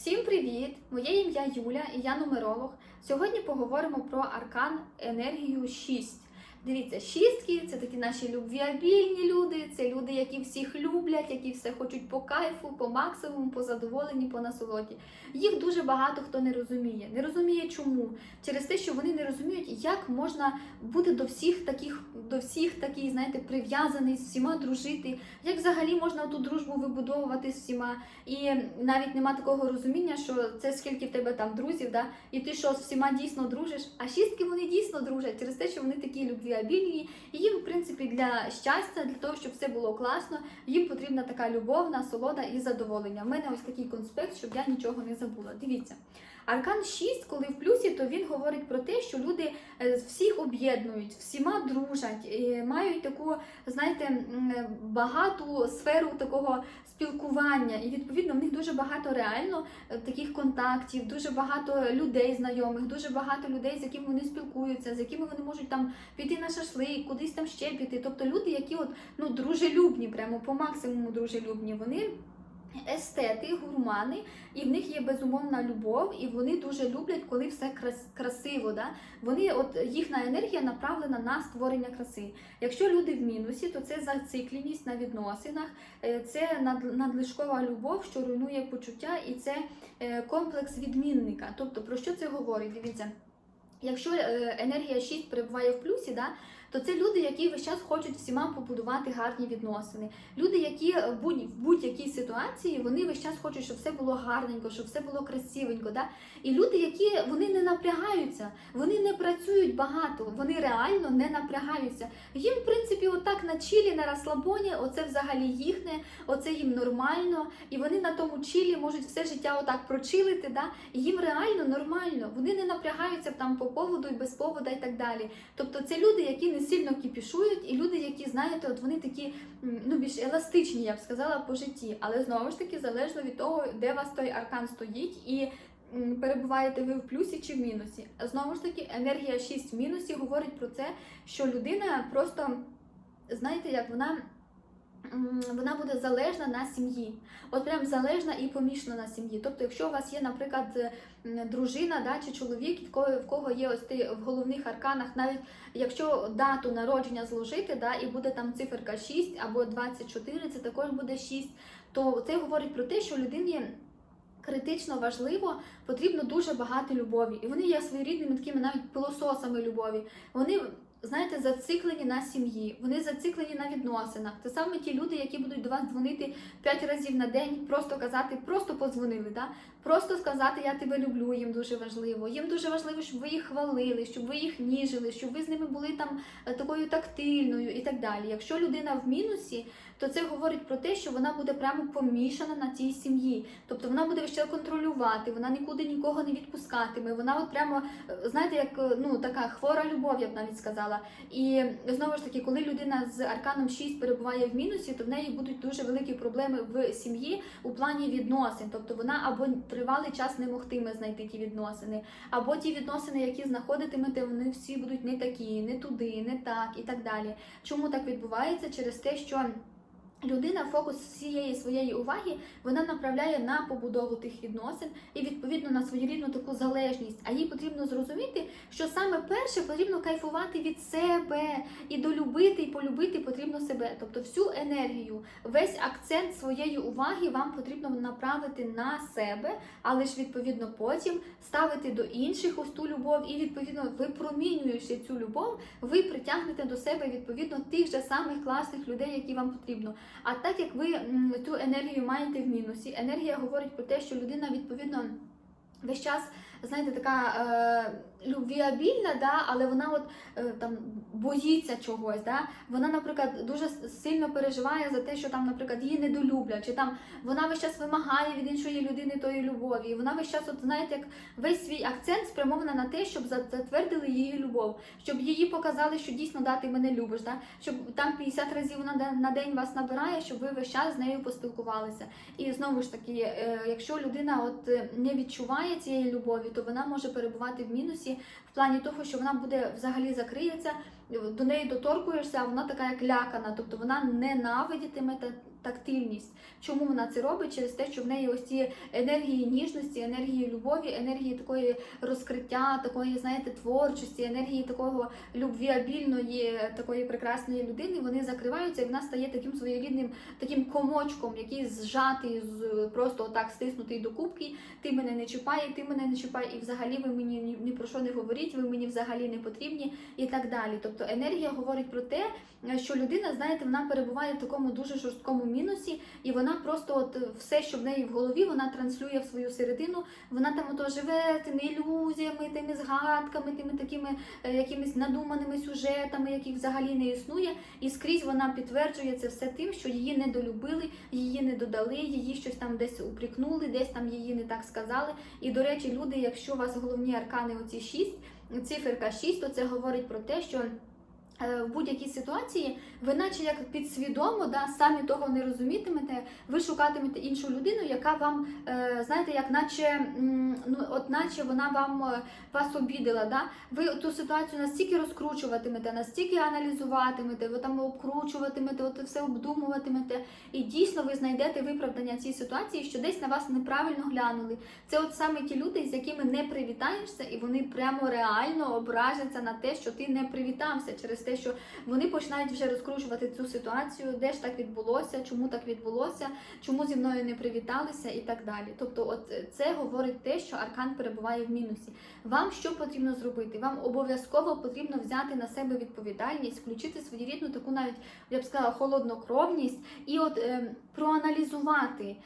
Всім привіт! Моє ім'я Юля і я нумеролог. Сьогодні поговоримо про аркан енергію 6. Дивіться, шістки це такі наші любвіабільні люди, це люди, які всіх люблять, які все хочуть по кайфу, по максимуму, по задоволенні, по насолоді. Їх дуже багато хто не розуміє. Не розуміє чому. Через те, що вони не розуміють, як можна бути до всіх таких, до всіх такий, знаєте, прив'язаний, з всіма дружити, як взагалі можна ту дружбу вибудовувати з всіма. І навіть нема такого розуміння, що це скільки в тебе там друзів, да? і ти що з всіма дійсно дружиш. А шістки вони дійсно дружать через те, що вони такі любвіабільні. І їм, в принципі, для щастя, для того, щоб все було класно, їм потрібна така любов, насолода і задоволення. В мене ось такий конспект, щоб я нічого не забула. Дивіться. Аркан 6, коли в плюсі, то він говорить про те, що люди е, всіх об'єднують, всіма дружать, мають таку, знаєте, багату сферу такого спілкування. І відповідно в них дуже багато реально е, таких контактів, дуже багато людей знайомих, дуже багато людей, з якими вони спілкуються, з якими вони можуть там піти на шашлик, кудись там ще піти. Тобто люди, які от ну дружелюбні, прямо по максимуму дружелюбні, вони. Естети, гурмани, і в них є безумовна любов, і вони дуже люблять, коли все крас- красиво. Да? Вони, от їхня енергія направлена на створення краси. Якщо люди в мінусі, то це зацикленість на відносинах, е, це над- надлишкова любов, що руйнує почуття, і це е, комплекс відмінника. Тобто, про що це говорить? Дивіться. Якщо е, енергія 6 перебуває в плюсі, да, то це люди, які весь час хочуть всіма побудувати гарні відносини. Люди, які в будь- в будь-якій ситуації вони весь час хочуть, щоб все було гарненько, щоб все було красивенько. Да? І люди, які вони не напрягаються, вони не працюють багато, вони реально не напрягаються. Їм, в принципі, отак на чилі, на розслабоні, оце взагалі їхнє, оце їм нормально, і вони на тому чилі можуть все життя отак прочилити. Да? Їм реально нормально. Вони не напрягаються там по поводу і без повода і так далі. Тобто це люди, які не сильно кіпішують, і люди, які, знаєте, от вони такі ну, більш еластичні, я б сказала, по житті. Але знову ж таки, залежно від того, де вас той аркан стоїть, і перебуваєте ви в плюсі чи в мінусі. Знову ж таки, енергія 6 в мінусі говорить про це, що людина просто, знаєте, як вона. Вона буде залежна на сім'ї, от прям залежна і помішана на сім'ї. Тобто, якщо у вас є, наприклад, дружина да, чи чоловік, в кого, в кого є ось ти в головних арканах, навіть якщо дату народження зложити, да, і буде там циферка 6 або 24, це також буде 6, то це говорить про те, що людині критично важливо, потрібно дуже багато любові. І вони є своєрідними такими навіть пилососами любові. Вони. Знаєте, зациклені на сім'ї, вони зациклені на відносинах. Це саме ті люди, які будуть до вас дзвонити 5 разів на день, просто казати, просто позвонили, да? просто сказати Я тебе люблю, їм дуже важливо. Їм дуже важливо, щоб ви їх хвалили, щоб ви їх ніжили, щоб ви з ними були там е, такою тактильною і так далі. Якщо людина в мінусі, то це говорить про те, що вона буде прямо помішана на цій сім'ї. Тобто вона буде ще контролювати, вона нікуди нікого не відпускатиме. Вона от прямо, е, знаєте, як е, ну така хвора любов, я б навіть сказала. І знову ж таки, коли людина з арканом 6 перебуває в мінусі, то в неї будуть дуже великі проблеми в сім'ї у плані відносин. Тобто вона або тривалий час не могтиме знайти ті відносини, або ті відносини, які знаходитимете, вони всі будуть не такі, не туди, не так і так далі. Чому так відбувається? Через те, що Людина фокус всієї своєї уваги вона направляє на побудову тих відносин і відповідно на своєрідну таку залежність. А їй потрібно зрозуміти, що саме перше потрібно кайфувати від себе і долюбити і полюбити потрібно себе. Тобто всю енергію, весь акцент своєї уваги вам потрібно направити на себе, але ж відповідно потім ставити до інших ось ту любов, і відповідно випромінюючи цю любов, ви притягнете до себе відповідно тих же самих класних людей, які вам потрібно. А так як ви цю енергію маєте в мінусі, енергія говорить про те, що людина відповідно весь час, знаєте, така е, любвіабільна, да, але вона от е, там боїться чогось. Да? Вона, наприклад, дуже сильно переживає за те, що там, наприклад, її недолюблять, чи там вона весь час вимагає від іншої людини тої любові. І вона весь час, от знаєте, як весь свій акцент спрямована на те, щоб затвердили її любов, щоб її показали, що дійсно да, ти мене любиш, да? щоб там 50 разів на день, на день вас набирає, щоб ви весь час з нею поспілкувалися. І знову ж таки, е, якщо людина от не відчуває цієї любові, то вона може перебувати в мінусі в плані того, що вона буде взагалі закриється, до неї доторкуєшся, а вона така як лякана, тобто вона ненавидітиме тактильність. Чому вона це робить? Через те, що в неї ось ці енергії ніжності, енергії любові, енергії такої розкриття, такої, знаєте, творчості, енергії такого любвіабільної, такої прекрасної людини, вони закриваються, і вона стає таким своєрідним таким комочком, який зжатий, з просто отак стиснутий до кубки. Ти мене не чіпай, ти мене не чіпай, і взагалі ви мені ні, ні про що не говоріть, ви мені взагалі не потрібні, і так далі. Тобто енергія говорить про те, що людина, знаєте, вона перебуває в такому дуже жорсткому мінусі, і вона просто от все, що в неї в голові, вона транслює в свою середину. Вона там ото живе тими ілюзіями, тими згадками, тими такими е, якимись надуманими сюжетами, яких взагалі не існує. І скрізь вона підтверджує це все тим, що її недолюбили, її не додали, її щось там десь упрікнули, десь там її не так сказали. І до речі, люди, якщо у вас головні аркани, оці 6, циферка 6, то це говорить про те, що. Е, В будь-якій ситуації ви, наче як підсвідомо, да, самі того не розумітимете, ви шукатимете іншу людину, яка вам, е, знаєте, як наче, ну, от наче вона вам е, вас обідала. Да? Ви ту ситуацію настільки розкручуватимете, настільки аналізуватимете, ви там обкручуватимете, от все обдумуватимете, і дійсно ви знайдете виправдання цій ситуації, що десь на вас неправильно глянули. Це от саме ті люди, з якими не привітаєшся, і вони прямо реально ображаться на те, що ти не привітався, через те, що вони починають вже розкручувати цю ситуацію, де ж так відбулося, чому так відбулося, чому зі мною не привіталися і так далі. Тобто, от це говорить те, що аркан перебуває в мінусі. Вам що потрібно зробити? Вам обов'язково потрібно взяти на себе відповідальність, включити своєрідну таку навіть я б сказала холоднокровність і от е, проаналізувати.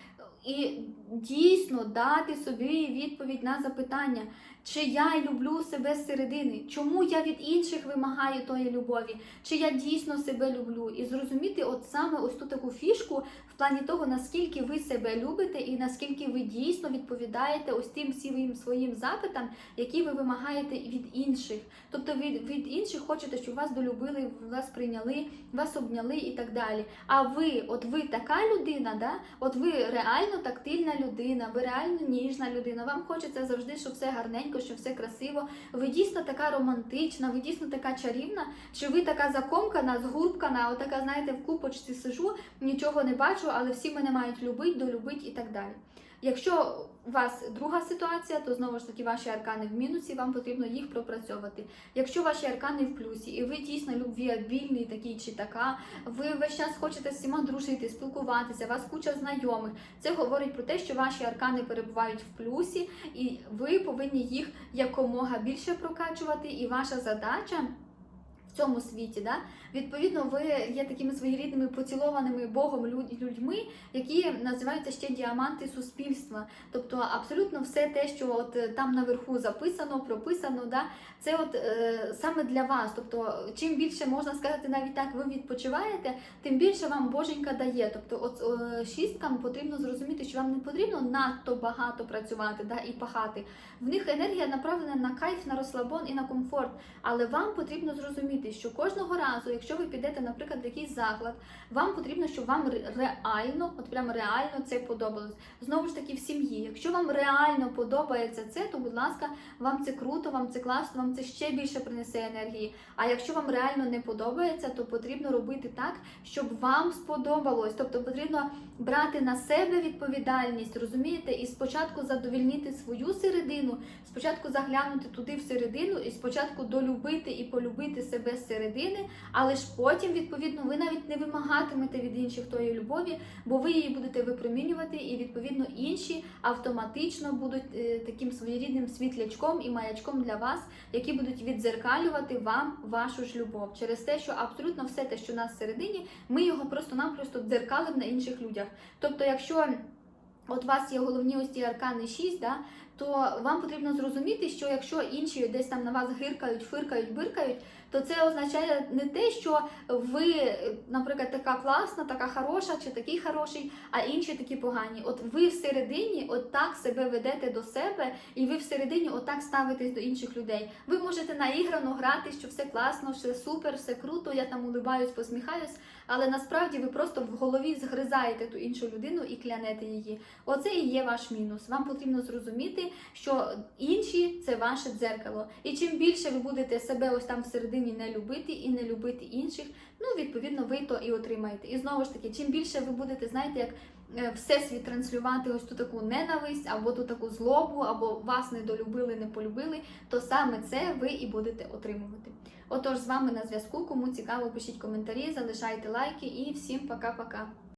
І дійсно дати собі відповідь на запитання, чи я люблю себе з середини, чому я від інших вимагаю тої любові, чи я дійсно себе люблю, і зрозуміти от саме ось ту таку фішку в плані того, наскільки ви себе любите і наскільки ви дійсно відповідаєте ось тим всім своїм запитам, які ви вимагаєте від інших. Тобто від, від інших хочете, щоб вас долюбили, вас прийняли, вас обняли і так далі. А ви, от ви така людина, да? от ви реально тактильна людина, ви реально ніжна людина. Вам хочеться завжди, щоб все гарненько, щоб все красиво. Ви дійсно така романтична, ви дійсно така чарівна, чи ви така закомкана, згурбкана, отака, знаєте, в купочці сижу, нічого не бачу, але всі мене мають любити, долюбити і так далі. Якщо у вас друга ситуація, то знову ж таки ваші аркани в мінусі, вам потрібно їх пропрацьовувати. Якщо ваші аркани в плюсі, і ви дійсно любвіабільний такий чи така, ви весь час хочете з всіма дружити, спілкуватися, у вас куча знайомих. Це говорить про те, що ваші аркани перебувають в плюсі, і ви повинні їх якомога більше прокачувати. І ваша задача. Цьому світі, да? відповідно, ви є такими своєрідними поцілованими Богом людьми, які називаються ще діаманти суспільства. Тобто абсолютно все те, що от е, там наверху записано, прописано, да? це от е, саме для вас. Тобто, чим більше можна сказати, навіть так ви відпочиваєте, тим більше вам Боженька дає. Тобто, от е, шісткам потрібно зрозуміти, що вам не потрібно надто багато працювати да? і пахати. В них енергія направлена на кайф, на розслабон і на комфорт. Але вам потрібно зрозуміти, що кожного разу, якщо ви підете, наприклад, в якийсь заклад, вам потрібно, щоб вам реально, от прямо реально це подобалось. Знову ж таки, в сім'ї. Якщо вам реально подобається це, то будь ласка, вам це круто, вам це класно, вам це ще більше принесе енергії. А якщо вам реально не подобається, то потрібно робити так, щоб вам сподобалось. Тобто потрібно брати на себе відповідальність, розумієте, і спочатку задовільнити свою середину, спочатку заглянути туди всередину, і спочатку долюбити і полюбити себе з середини, але ж потім, відповідно, ви навіть не вимагатимете від інших тої любові, бо ви її будете випромінювати, і відповідно інші автоматично будуть е, таким своєрідним світлячком і маячком для вас, які будуть віддзеркалювати вам вашу ж любов через те, що абсолютно все те, що в нас всередині, ми його просто-напросто дзеркалимо на інших людях. Тобто, якщо От у вас є головні ось ці аркани 6, да, то вам потрібно зрозуміти, що якщо інші десь там на вас гиркають, фиркають, биркають, то це означає не те, що ви, наприклад, така класна, така хороша чи такий хороший, а інші такі погані. От ви всередині от так себе ведете до себе, і ви всередині отак ставитесь до інших людей. Ви можете наіграно грати, що все класно, все супер, все круто, я там улибаюсь, посміхаюсь, але насправді ви просто в голові згризаєте ту іншу людину і клянете її. Оце і є ваш мінус. Вам потрібно зрозуміти, що інші це ваше дзеркало. І чим більше ви будете себе ось там всередині не любити і не любити інших, ну відповідно ви то і отримаєте. І знову ж таки, чим більше ви будете, знаєте, як е, всесвіт транслювати ось ту таку ненависть, або ту таку злобу, або вас недолюбили, не полюбили, то саме це ви і будете отримувати. Отож, з вами на зв'язку. Кому цікаво, пишіть коментарі, залишайте лайки і всім пока-пока.